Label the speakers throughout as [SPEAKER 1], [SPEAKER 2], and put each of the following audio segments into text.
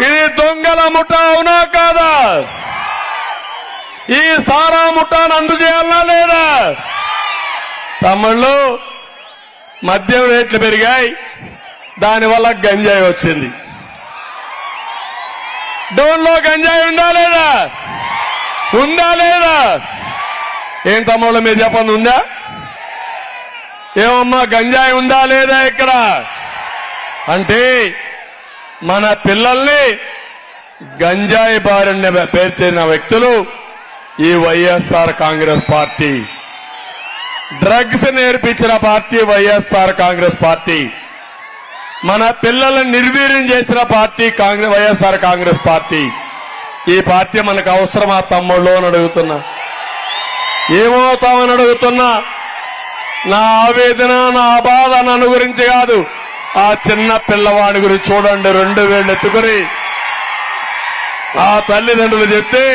[SPEAKER 1] ఇది దొంగల ముఠ అవునా కాదా? ఈ సారా ముఠాను అందజేయాలా లేదా? తమ్ముళ్ళు మద్యం రేట్లు పెరిగాయి. దానివల్ల గంజాయి వచ్చింది. డోన్లో గంజాయి ఉందా లేదా? ఉందా లేదా? ఏం తమ్ముళ్ళు మీరు చెప్పండి ఉందా? ఏమమ్మా గంజాయి ఉందా లేదా ఇక్కడ? అంటే మన పిల్లల్ని గంజాయి బారిన పేర్చిన వ్యక్తులు ఈ వైఎస్ఆర్ కాంగ్రెస్ పార్టీ. డ్రగ్స్ నేర్పించిన పార్టీ వైఎస్ఆర్ కాంగ్రెస్ పార్టీ. మన పిల్లలను నిర్వీర్యం చేసిన పార్టీ కాంగ్రెస్ వైఎస్ఆర్ కాంగ్రెస్ పార్టీ. ఈ పార్టీ మనకు అవసరమా తమ్ముళ్ళు అని అడుగుతున్నా. ఏమవుతామని అడుగుతున్నా. నా ఆవేదన నా బాధ నన్ను గురించి కాదు. ఆ చిన్న పిల్లవాడి గురించి చూడండి రెండు వేళ్ళు ఎత్తుకుని. ఆ తల్లిదండ్రులు చెప్తే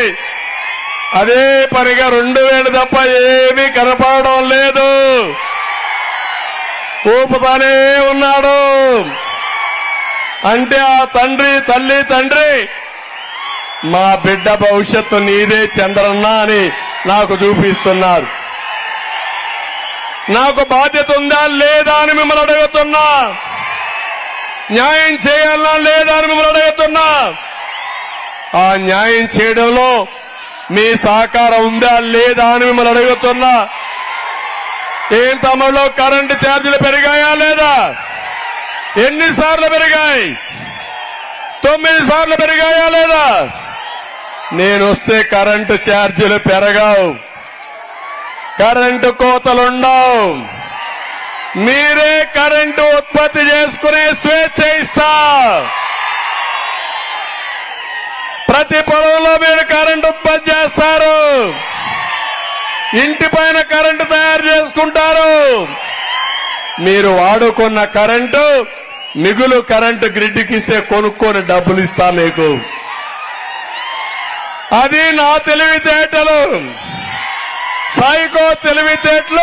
[SPEAKER 1] అదే పనిగా రెండు వేలు తప్ప ఏమీ కనపడడం లేదు. ఊపుతానే ఉన్నాడు. అంటే ఆ తండ్రి తల్లి తండ్రి మా బిడ్డ భవిష్యత్తు నీదే చంద్రన్న అని నాకు చూపిస్తున్నారు. నాకు బాధ్యత ఉందా లేదా అని మిమ్మల్ని అడుగుతున్నా. న్యాయం చేయాలా లేదా అని మిమ్మల్ని అడుగుతున్నా. ఆ న్యాయం చేయడంలో మీ సహకారం ఉందా లేదా అని మిమ్మల్ని అడుగుతున్నా. ఏం తమలో కరెంటు ఛార్జీలు పెరిగాయా లేదా? ఎన్నిసార్లు పెరిగాయి? తొమ్మిది సార్లు పెరిగాయా లేదా? నేను వస్తే కరెంటు ఛార్జీలు పెరగావు. కరెంటు కోతలుండవు. మీరే కరెంటు ఉత్పత్తి చేసుకునే స్వేచ్ఛ ఇస్తా. ప్రతి పొలంలో మీరు కరెంటు ఉత్పత్తి చేస్తారు. ఇంటి పైన కరెంటు తయారు చేసుకుంటారు. మీరు వాడుకున్న కరెంటు మిగులు కరెంటు గ్రిడ్కి ఇస్తే కొనుక్కొని డబ్బులు ఇస్తా మీకు. అది నా తెలివితేటలు. సైకో తెలివితేటలు.